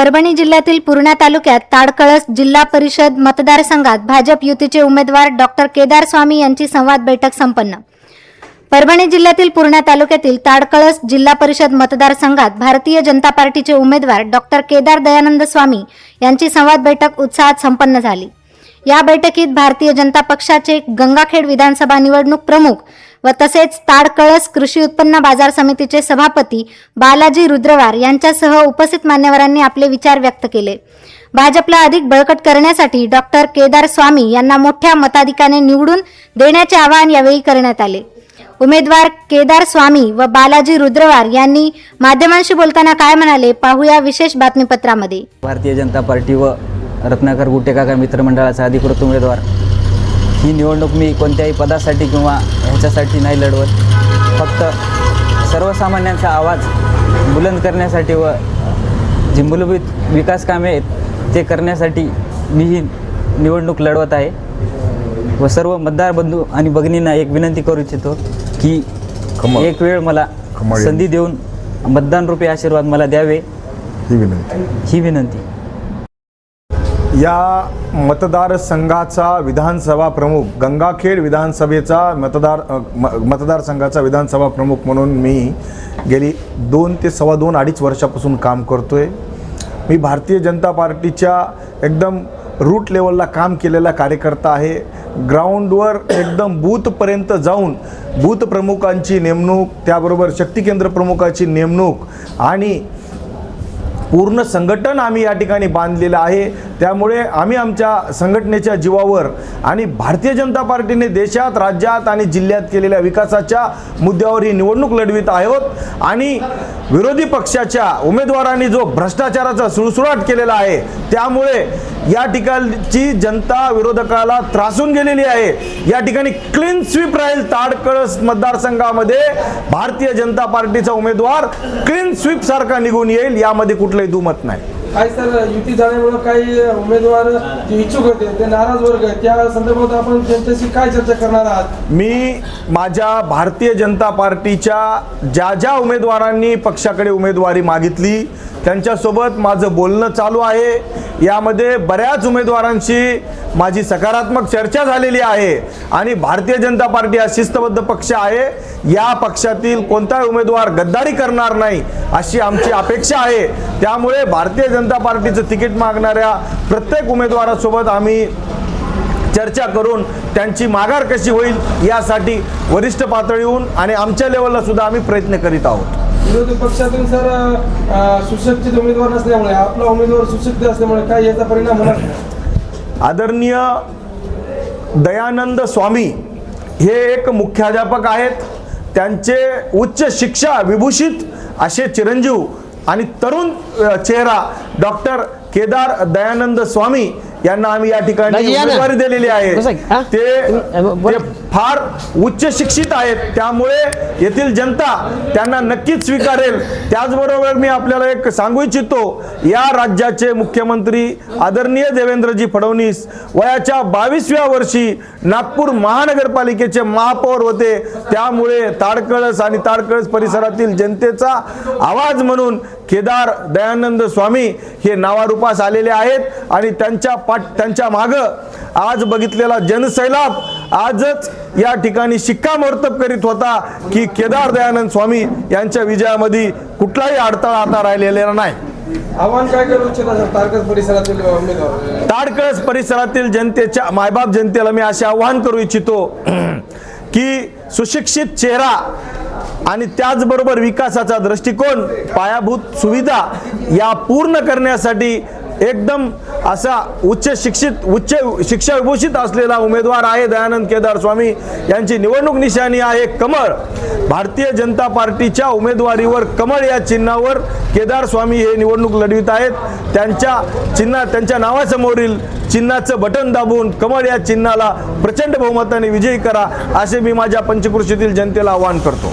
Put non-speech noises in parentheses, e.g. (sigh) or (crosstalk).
परभणी जिल्ह्यातील पूर्णा तालुक्यात ताडकळस जिल्हा परिषद मतदारसंघात भाजप युतीचे उमेदवार डॉक्टर केदार स्वामी यांची संवाद बैठक संपन्न. परभणी जिल्ह्यातील पूर्णा तालुक्यातील ताडकळस जिल्हा परिषद मतदारसंघात भारतीय जनता पार्टीचे उमेदवार डॉक्टर केदार दयानंद स्वामी यांची संवाद बैठक उत्साहात संपन्न झाली. या बैठकीत भारतीय जनता पक्षाचे गंगाखेड विधानसभा निवडणूक प्रमुख व तसेच ताडकळस कृषी उत्पन्न बाजार समितीचे सभापती बालाजी रुद्रवार यांच्यासह उपस्थित मान्यवरांनी आपले विचार व्यक्त केले. भाजपला अधिक बळकट करण्यासाठी डॉक्टर केदार स्वामी यांना मोठ्या मताधिकाने निवडून देण्याचे आवाहन यावेळी करण्यात आले. उमेदवार केदार स्वामी व बालाजी रुद्रवार यांनी माध्यमांशी बोलताना काय म्हणाले पाहूया विशेष बातमीपत्रामध्ये. भारतीय जनता पार्टी व रत्नाकर गुटेकाका मित्रमंडळाचा अधिकृत उमेदवार. ही निवडणूक मी कोणत्याही पदासाठी किंवा ह्याच्यासाठी नाही लढवत. फक्त सर्वसामान्यांचा आवाज बुलंद करण्यासाठी व जी मूलभूत विकास कामे आहेत ते करण्यासाठी मी ही निवडणूक लढवत आहे. व सर्व मतदार बंधू आणि भगिनींना एक विनंती करू इच्छितो की. एक वेळ मला संधी देऊन मतदान रूपी आशीर्वाद मला द्यावे. ही विनंती. ही विनंती. या मतदारसंघाचा विधानसभा प्रमुख गंगाखेड विधानसभेचा मतदार म- मतदारसंघाचा विधानसभा प्रमुख म्हणून मी गेली दोन ते सव्वा दोन अडीच वर्षापासून काम करतो आहे मी भारतीय जनता पार्टीच्या एकदम रूट लेवलला काम केलेला कार्यकर्ता आहे. ग्राउंडवर एकदम बूथपर्यंत जाऊन बूथ प्रमुखांची नेमणूक त्याबरोबर शक्ती केंद्र प्रमुखाची नेमणूक आणि पूर्ण संघटन आम्ही या ठिकाणी बांधलेलं आहे. त्यामुळे आम्ही आमच्या संघटनेच्या जीवावर आणि भारतीय जनता पार्टीने देशात राज्यात आणि जिल्ह्यात केलेल्या विकासाच्या मुद्द्यावर ही निवडणूक लढवित आहोत. आणि विरोधी पक्षाच्या उमेदवारांनी जो भ्रष्टाचाराचा सुळसुळाट केलेला आहे त्यामुळे या ठिकाणची जनता विरोधकाला त्रासून गेलेली आहे. या ठिकाणी क्लीन स्वीप राहील ताडकळस मतदारसंघामध्ये. भारतीय जनता पार्टीचा उमेदवार क्लीन स्वीप सारखा निघून येईल यामध्ये कुठलंही दुमत नाही. काय सर युती झाल्यामुळे काही उमेदवार जे इच्छुक होते ते नाराज वर्ग आहेत. त्या संदर्भात आपण त्यांच्याशी काय चर्चा करणार आहात? मी माझ्या भारतीय जनता पार्टीच्या ज्या ज्या उमेदवारांनी पक्षाकडे उमेदवारी मागितली त्यांच्यासोबत माझं बोलणं चालू आहे. यामध्ये बऱ्याच उमेदवारांशी माझी सकारात्मक चर्चा झालेली आहे आणि भारतीय जनता पार्टी हा शिस्तबद्ध पक्ष आहे. या पक्षातील कोणताही उमेदवार गद्दारी करणार नाही अशी आमची अपेक्षा आहे. त्यामुळे भारतीय जनता पार्टीचं तिकीट मागणाऱ्या प्रत्येक उमेदवारासोबत आम्ही चर्चा करून त्यांची माघार कशी होईल यासाठी वरिष्ठ पातळीहून आणि आमच्या लेवलला सुद्धा आम्ही प्रयत्न करीत आहोत. विरोधी पक्षातून सर सुशिक्षित उमेदवार नसल्यामुळे आपला उमेदवार सुशिक्षित असल्यामुळे काय याचा परिणाम होणार आदरणीय दयानंद स्वामी हे एक मुख्याध्यापक आहेत त्यांचे उच्च शिक्षा विभूषित असे चिरंजीव आणि तरुण चेहरा डॉक्टर केदार दयानंद स्वामी यांना आम्ही या ठिकाणी. उमेदवारी दिलेली आहे. ते फार उच्च शिक्षित आहेत. त्यामुळे येथील जनता त्यांना नक्कीच स्वीकारेल. त्याचबरोबर मी आपल्याला एक सांगू इच्छितो या राज्याचे मुख्यमंत्री आदरणीय देवेंद्रजी फडणवीस वयाच्या बावीसव्या वर्षी नागपूर महानगरपालिकेचे महापौर होते. त्यामुळे ताडकळस आणि ताडकळस परिसरातील जनतेचा आवाज म्हणून केदार दयानंद स्वामी हे नावारूपास आलेले आहेत आणि त्यांच्या पाठ त्यांच्या मागं आज बघितलेला जनसैलाब आजच या ठिकाणी शिक्कामोर्तब करीत होता की केदार दयानंद स्वामी यांच्या विजयामध्ये कुठलाही अडथळा आता राहिलेला नाही. आव्हान काय करू इच्छिता तारकस परिसरातील ताडकळस परिसरातील जनतेच्या मायबाप जनतेला मी असे आवाहन करू इच्छितो (clears throat) की सुशिक्षित चेहरा आणि त्याचबरोबर विकासाचा दृष्टिकोन पायाभूत सुविधा या पूर्ण करण्यासाठी एकदम असा उच्च शिक्षित उच्च शिक्षाविभूषित असलेला उमेदवार आहे दयानंद केदार स्वामी. यांची निवडणूक निशाणी आहे कमळ. भारतीय जनता पार्टीच्या उमेदवारीवर कमळ या चिन्हावर केदार स्वामी हे निवडणूक लढवित आहेत. त्यांच्या चिन्हा त्यांच्या नावासमोरील चिन्हाचं बटन दाबून कमळ या चिन्हाला प्रचंड बहुमताने विजयी करा असे मी माझ्या पंचकृषीतील जनतेला आवाहन करतो.